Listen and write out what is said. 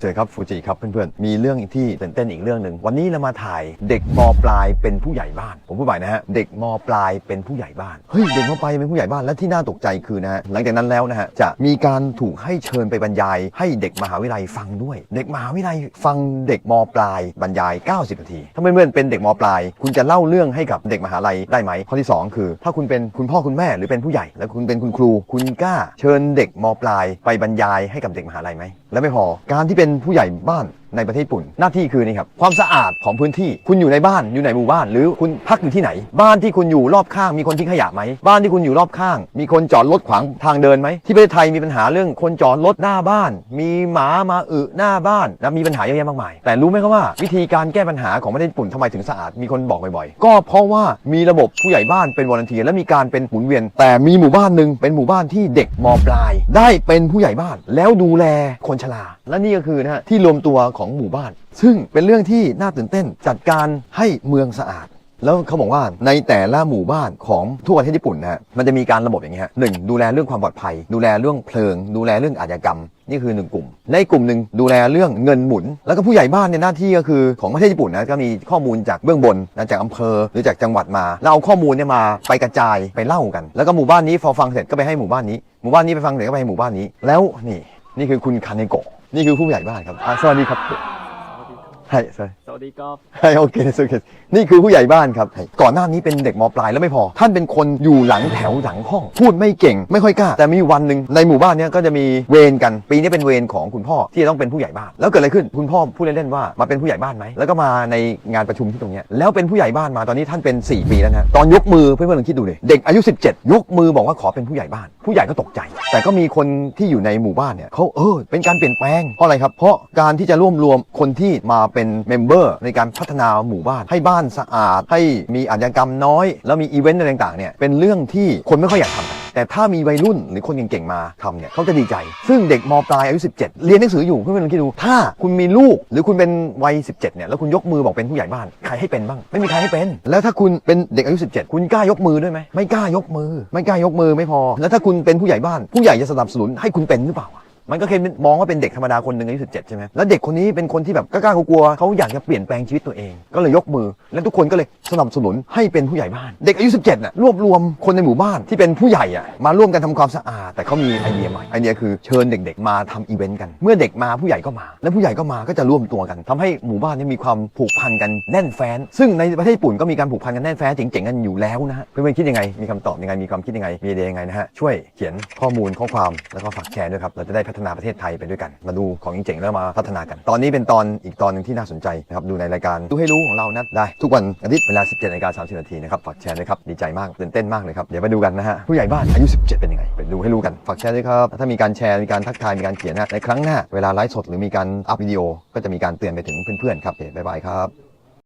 เจอครับฟูจิครับเพื่อนๆ มีเรื่องที่ตื่นเต้นอีกเรื่องหนึ่ง วันนี้เรามาถ่ายเด็กมปลายเป็นผู้ใหญ่บ้าน ผมพูดใหม่นะฮะ เด็กมปลายเป็นผู้ใหญ่บ้าน เฮ้ย เด็กมปลายเป็นผู้ใหญ่บ้าน และที่น่าตกใจคือนะฮะ หลังจากนั้นแล้วนะฮะ จะมีการถูกให้เชิญไปบรรยาย ให้เด็กมหาวิทยาลัยฟังด้วย เด็กมหาวิทยาลัยฟังเด็กมปลายบรรยาย 90 นาที ถ้าเพื่อนๆเป็นเด็กมปลาย คุณจะเล่าเรื่องให้กับเด็กมหาลัยได้ไหม ข้อที่สองคือ ถ้าคุณเป็นคุณพ่อคุณแม่หรือเป็นผู้ใหญ่ แล้วคุณเป็นคุณครู คุณกล้าเชิญเด็กมปลายไปบรรยายให้กับเด็กมหาลัยไหม และไม่พอ การที่เป็นผู้ใหญ่บ้าน ในประเทศญี่ปุ่น หน้าที่คือนี่ครับความสะอาดของพื้นที่คุณอยู่ในบ้านอยู่ในหมู่บ้าน หรือคุณพักอยู่ที่ไหน บ้านที่คุณอยู่รอบข้างมีคนทิ้งขยะไหมบ้านที่คุณอยู่รอบข้าง มีคนจอดรถขวางทางเดินไหมที่ประเทศไทยมีปัญหาเรื่องคนจอดรถหน้าบ้าน มีหมามาอึหน้าบ้านนะมีปัญหาเยอะแยะมากมาย แต่รู้ไหมครับว่าวิธีการแก้ปัญหาของประเทศญี่ปุ่นทำไมถึงสะอาดมีคนบอกบ่อยๆก็เพราะว่ามีระบบผู้ใหญ่บ้านเป็นวอร์เนทีและมีการเป็นหมุนเวียน แต่มีหมู่บ้านหนึ่งเป็นหมู่บ้านที่เด็กมปลาย ได้เป็นผู้ใหญ่บ้านแล้วดูแลคนชราและนี่ก็คือนะฮะที่รวมตัวของหมู่บ้าน ซึ่งเป็นเรื่องที่น่าตื่นเต้นจัดการให้เมืองสะอาด แล้วเขาบอกว่าในแต่ละหมู่บ้านของทั่วประเทศญี่ปุ่นนะฮะมันจะมีการระบบอย่างนี้ฮะหนึ่งดูแลเรื่องความปลอดภัย ดูแลเรื่องเพลิง ดูแลเรื่องอาชญากรรมนี่คือหนึ่งกลุ่ม ในกลุ่มหนึ่งดูแลเรื่องเงินหมุน แล้วก็ผู้ใหญ่บ้านเนี่ยหน้าที่ก็คือของประเทศญี่ปุ่นนะก็มีข้อมูลจากเบื้องบนนะจากอำเภอหรือจากจังหวัดมาแล้วเอาข้อมูลเนี่ยมาไปกระจายไปเล่ากัน แล้วก็หมู่บ้านนี้พอฟังเสร็จก็ไปให้หมู่บ้านนี้หมู่บ้านนี้ไปฟังเสร็จก็ไปให้หมู่บ้านนี้ แล้วนี่นี่คือคุณคาเนโกะ นี่คือผู้ใหญ่บ้านครับอะสวัสดีครับ ใช่ใช่สวัสดีครับใช่โอเคโอเคนี่คือผู้ใหญ่บ้านครับ ก่อนหน้านี้เป็นเด็กมปลายแล้วไม่พอ ท่านเป็นคนอยู่หลังแถวหลังห้อง พูดไม่เก่ง ไม่ค่อยกล้า แต่มีวันหนึ่งในหมู่บ้านเนี้ยก็จะมีเวรกัน ปีนี้เป็นเวรของคุณพ่อที่จะต้องเป็นผู้ใหญ่บ้าน แล้วเกิดอะไรขึ้น คุณพ่อพูดเล่นๆว่ามาเป็นผู้ใหญ่บ้านไหม แล้วก็มาในงานประชุมที่ตรงเนี้ยแล้วเป็นผู้ใหญ่บ้านมาตอนนี้ท่านเป็น 4 ปีแล้วนะตอนยกมือเพื่อนๆลองคิดดูเลยเด็กอายุ 17 ยกมือบอกว่าขอเป็นผู้ใหญ่บ้าน ผู้ใหญ่ก็ตกใจ แต่ก็มีคนที่อยู่ในหมู่บ้านเนี่ยเขาเออเป็นการเปลี่ยนแปลงเพราะอะไรครับ เพราะการที่จะร่วมรวมคนที่มาเป็นเมมเบอร์ในการพัฒนาหมู่บ้าน ให้บ้านสะอาด ให้มีอาชญากรรมน้อย แล้วมีอีเวนต์อะไรต่างๆเนี่ยเป็นเรื่องที่คนไม่ค่อยอยากทำกันแต่ถ้ามีวัยรุ่นหรือคนเก่งๆมาทำเนี่ยเขาจะดีใจ ซึ่งเด็กมปลายอายุ 17 เรียนหนังสืออยู่เพื่อนๆลองคิดดู ถ้าคุณมีลูกหรือคุณเป็นวัย 17เนี่ยแล้วคุณยกมือบอกเป็นผู้ใหญ่บ้านใครให้เป็นบ้าง ไม่มีใครให้เป็น แล้วถ้าคุณเป็นเด็กอายุ 17 คุณกล้ายกมือด้วยไหมไม่กล้ายกมือ ไม่กล้ายกมือไม่พอ แล้วถ้าคุณเป็นผู้ใหญ่บ้าน ผู้ใหญ่จะสนับสนุนให้คุณเป็นหรือเปล่า มันก็แค่มองว่าเป็นเด็กธรรมดาคนหนึ่งอายุ17ใช่ไหมแล้วเด็กคนนี้เป็นคนที่แบบกล้าๆกลัวๆเขาอยากจะเปลี่ยนแปลงชีวิตตัวเอง ก็เลยยกมือ แล้วทุกคนก็เลยสนับสนุนให้เป็นผู้ใหญ่บ้าน เด็กอายุ17น่ะรวบรวมคนในหมู่บ้านที่เป็นผู้ใหญ่อะมาร่วมกันทำความสะอาด แต่เขามีไอเดียใหม่ไอเดียคือเชิญเด็กๆมาทำอีเวนต์กัน เมื่อเด็กมาผู้ใหญ่ก็มา และผู้ใหญ่ก็มาก็จะร่วมตัวกันทำให้หมู่บ้านนี้มีความผูกพันกันแน่นแฟ้น ซึ่งในประเทศญี่ปุ่นก็มีการผูกพันกันแน่นแฟ้นเจ๋งๆกันอยู่แล้วนะฮะเพื่อนๆคิดยังไงมีคำตอบยังไงมีความคิดยังไงมีไอเดียยังไงนะฮะช่วยเขียนข้อมูลข้อความแล้วก็ฝากแชร์ด้วยครับเราจะได้พัฒนาประเทศไทยไปด้วยกัน มาดูของเจ๋งๆแล้วมาพัฒนากัน ตอนนี้เป็นตอนอีกตอนหนึ่งที่น่าสนใจนะครับดูในรายการดูให้รู้ของเรานะได้ ทุกวันอาทิตย์เวลา 17นาฬิกา30นาทีนะครับฝากแชร์ด้วยครับดีใจมากตื่นเต้นมากเลยครับเดี๋ยวมาดูกันนะฮะผู้ใหญ่บ้านอายุ 17 เป็นยังไงไปดูให้รู้กันฝากแชร์ด้วยครับถ้ามีการแชร์มีการทักทายมีการเขียนนะในครั้งหน้าเวลาไลฟ์สดหรือมีการอัพวิดีโอก็จะมีการเตือนไปถึงเพื่อนๆครับเคบ๊ายบายครับ